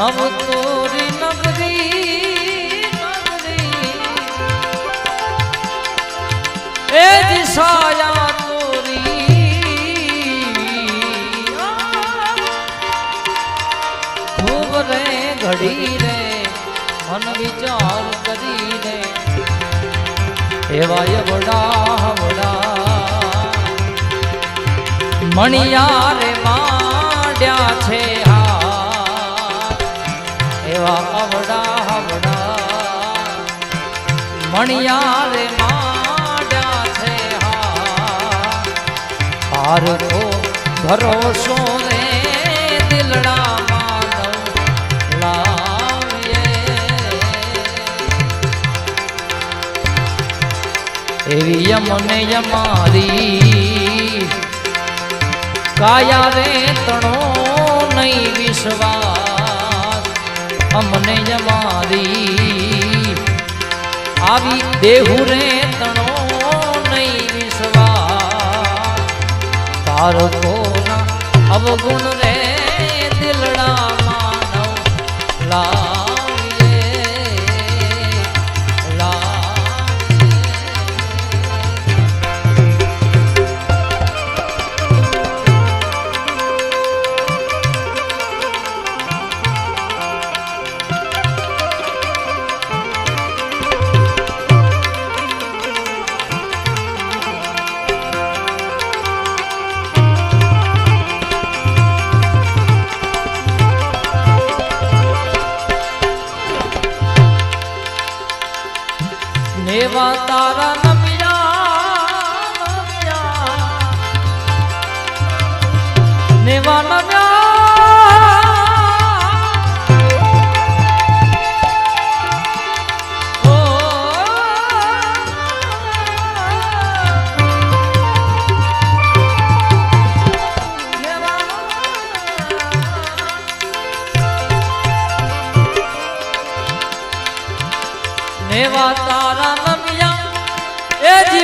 નવ તોરી નગરી. એ દિશાયા તોરી. ખૂબ રે ઘડી રે, મન વિચાર કરી રે. એવા યવડા વડા. મણિયારે માંડ્યા મણિયારે માંડ્યા છે હાથ હાર તો ભરોસો રે દિલડા માનવ લાવીએ. એવી યમને યમારી કાયા રે તણો નહીં વિશ્વાસ. અમને યમારી આવી દેહુ રે તણો નહીં વિશ્વા તારો કોના અવગુણ રે દિલડા માનવ. લાવીએ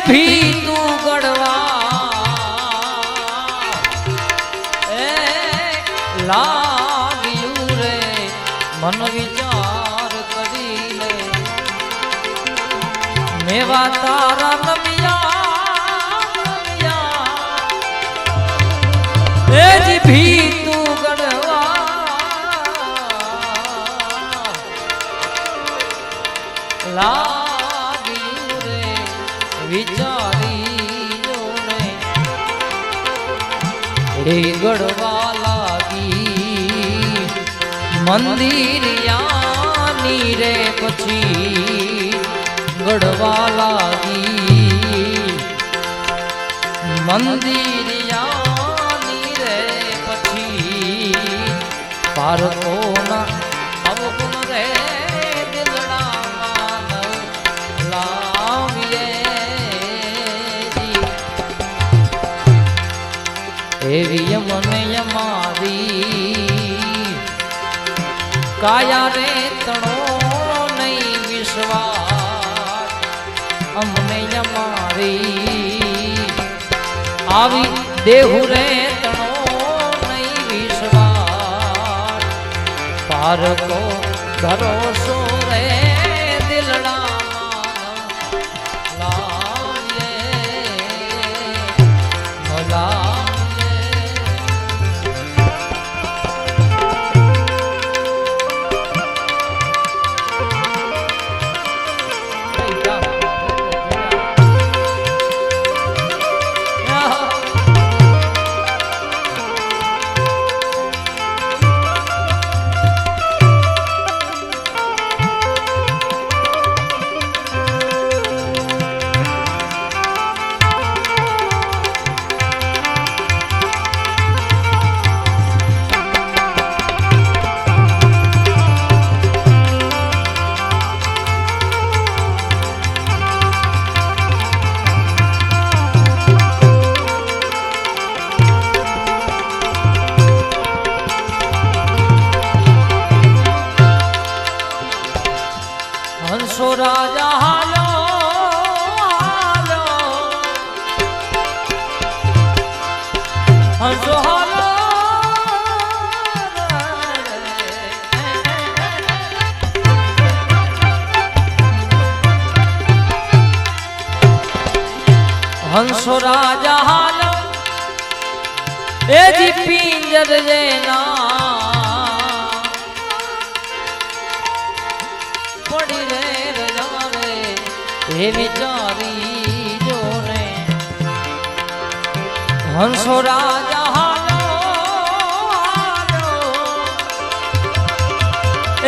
ભી તું ગડવા લાગ્યું રે, મન વિચાર કરી લે નેવા તારા નમિયા એ જી ભી રે લાગી. મંદિર યાની રે પછી ગડવા લાગી. મંદિરિયાની રે પછી પારકોના એવી યમને યમારી કાયા રે તણો નહીં વિશ્વાસ, અમને યમારી આવી દેહુ રે તણો નહીં વિશ્વાસ, પારકો ભરોસો તો રાજા હાલો હાલો હંસો હંસો રાજા હાલો એ જી પિંજર જેના એ વિચારી જો રે હંસો રાજા હાલો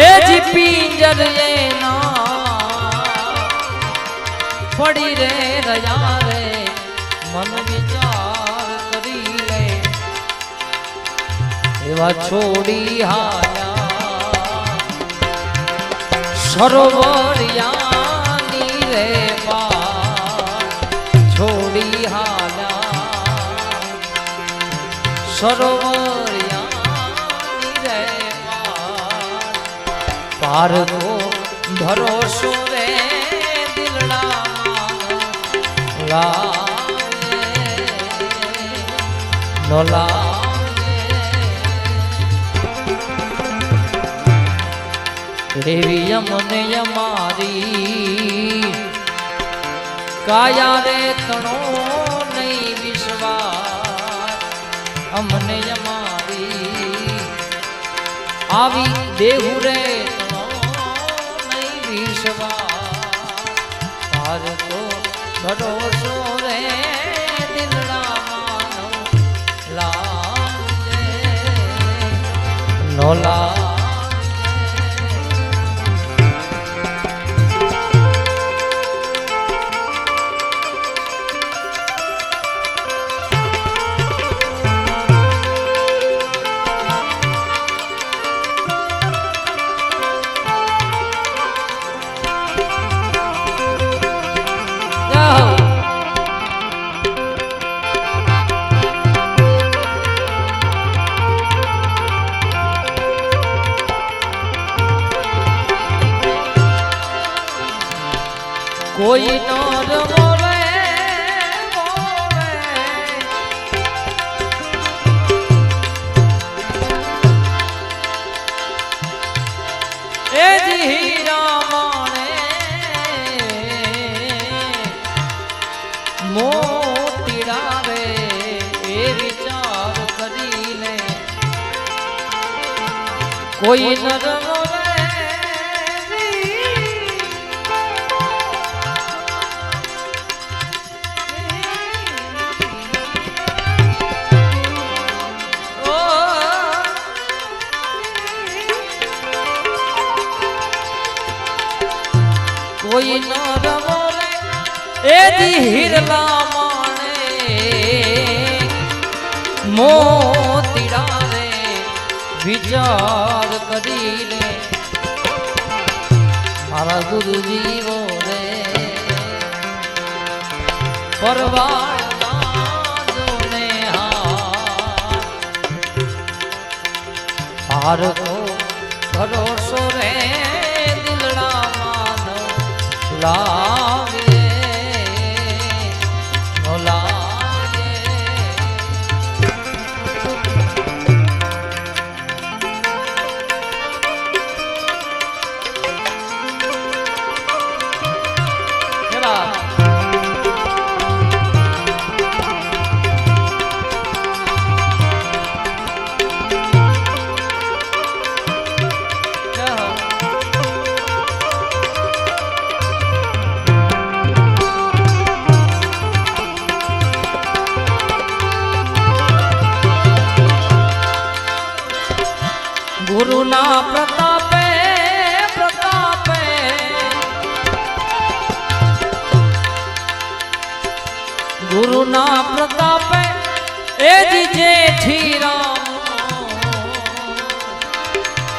એ જી પિંજર જેના પડી રે, રજા રે, મન વિચાર કરી લે. એવા છોડી હાયા સરોવરિયાની સરોવરિયાની રે પાર પાર તો ભરોસો રે દિલડામાં લાગે નો લાગે દેવી યમને યમારી કાયા રે તણો અમને અમારી. આવી દેહુ રે નહીં વિશ્વાસ. તાર તો ભરોસો રે દિલડામાં લાગે. નો લાગે. કોઈ કોઈ ન રમો એ દી હિરલા માને રે વિચાર કરી લે મારા ગુરુજીવો રે પરવાળના જોને હાર. હાર તો ભરોસો રે દિલડા માનો લાગે ગુરુના પ્રતાપે પ્રતાપે ગુરુના પ્રતાપે એ જ જેઠી રામ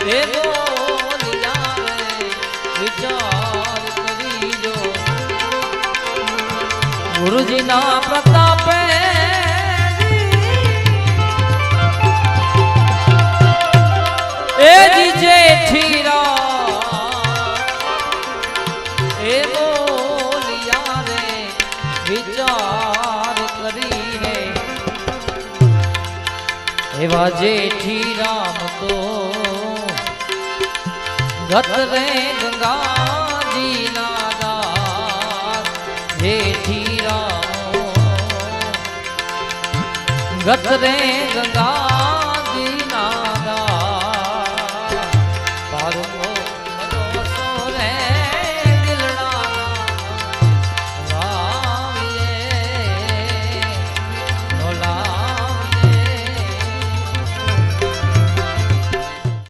એ બોલિયા રે વિચાર કરી જો ગુરુજીના પ્રતાપે વિચાર કરીને એવા જેઠી રામ તો ગત રે ગંગાજી ના જેઠી રામ ગત રે ગંગા